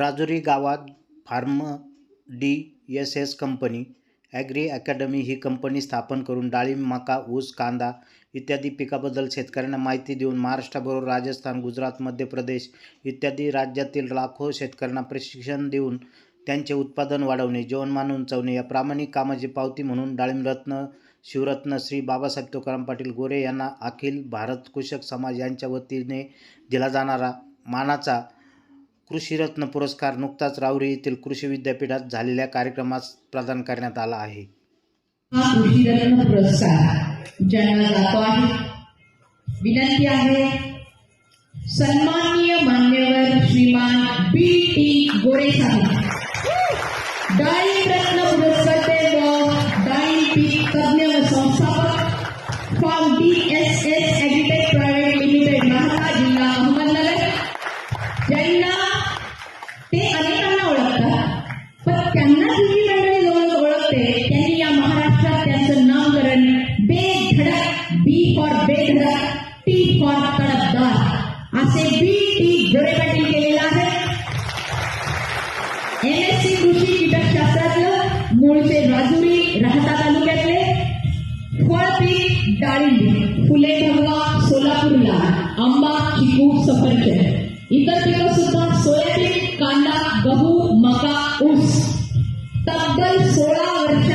राजुरी गावात farm D S S company agri academy ही company स्थापन करून डाळिंब मका ऊस कांदा इत्यादी पिकाबद्दल शेतकऱ्यांना माहिती देऊन महाराष्ट्राबरोबर राजस्थान गुजरात मध्य प्रदेश इत्यादी राज्यातील लाखो शेतकऱ्यांना प्रशिक्षण देऊन त्यांचे उत्पादन वाढवणे जीवनमान उंचावणे. या प्रामाणिक कामाची पावती म्हणून डाळिंबरत्न शिवरत्न श्री बाबासाहेब तुकाराम पाटील गोरे यांना अखिल भारत कृषक समाज यांच्या वतीने दिला जाणारा मानाचा कृषीरत्न पुरस्कार नुकताच राऊरी येथील कृषी विद्यापीठात झालेल्या कार्यक्रमात प्रदान करण्यात आला आहे. कृषीरत्न पुरस्कार ज्यांना जातो आहे विनंती आहे सन्माननीय मान्यवर श्रीमान बी टी गोरे साहेब. डाळिंब रत्न पुरस्कर्ते व डाळिंब पीक तज्ञ व संस्थापक farm B S S B for बेधडक T for तडकदार असे बी टी गोरे पाटील केलेलं आहे. एम एस सी कृषी कीटकशास्त्रातलं मूळचे राजुरी राहता तालुक्यातले फळपीक डाळिंब फुले भगवा सोलापूरला आंबा चिकू सफरचंद. इतर पिकं सुद्धा सोयाबीन कांदा गहू मका ऊस. तब्बल सोळा वर्ष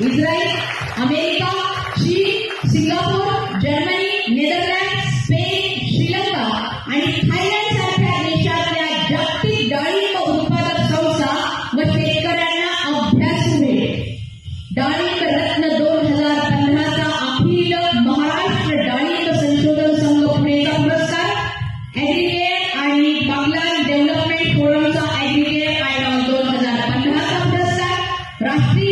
इस्रायल अमेरिका चीन Singapore Germany Netherland Spain Sri Lanka आणि थायलंड सारख्या देशातल्या जागतिक डाळिंब उत्पादक संस्था व शेतकऱ्यांना अभ्यास मिळेल. डाळिंब रत्न दोन हजार पंधराचा अखिल महाराष्ट्र डाळिंब संशोधन संघ पुणेचा पुरस्कार ॲग्रिकेट आणि बांगलादेश डेव्हलपमेंट फोरमचा ॲग्रिकेट आयोग दोन हजार पंधराचा पुरस्कार राष्ट्रीय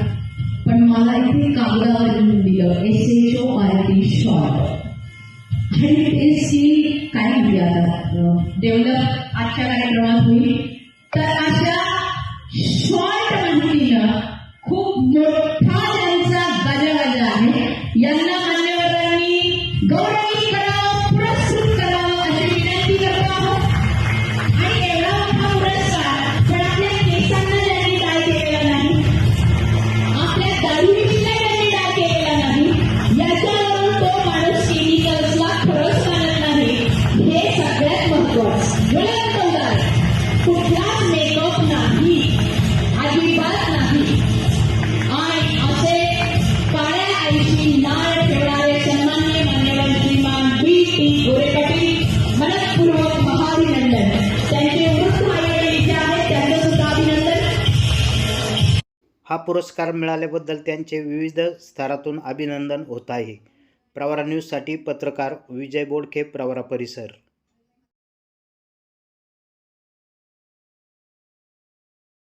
मला इथे कागदावर लिहून दिलं. S H O R T short आणि ते स्किल काय म्हणते आता? डेव्हलप आजच्या कार्यक्रमात होईल. तर हा पुरस्कार मिळाल्याबद्दल त्यांचे विविध स्तरातून अभिनंदन होत आहे. प्रवरा न्यूजसाठी पत्रकार विजय बोडखे प्रवरा परिसर.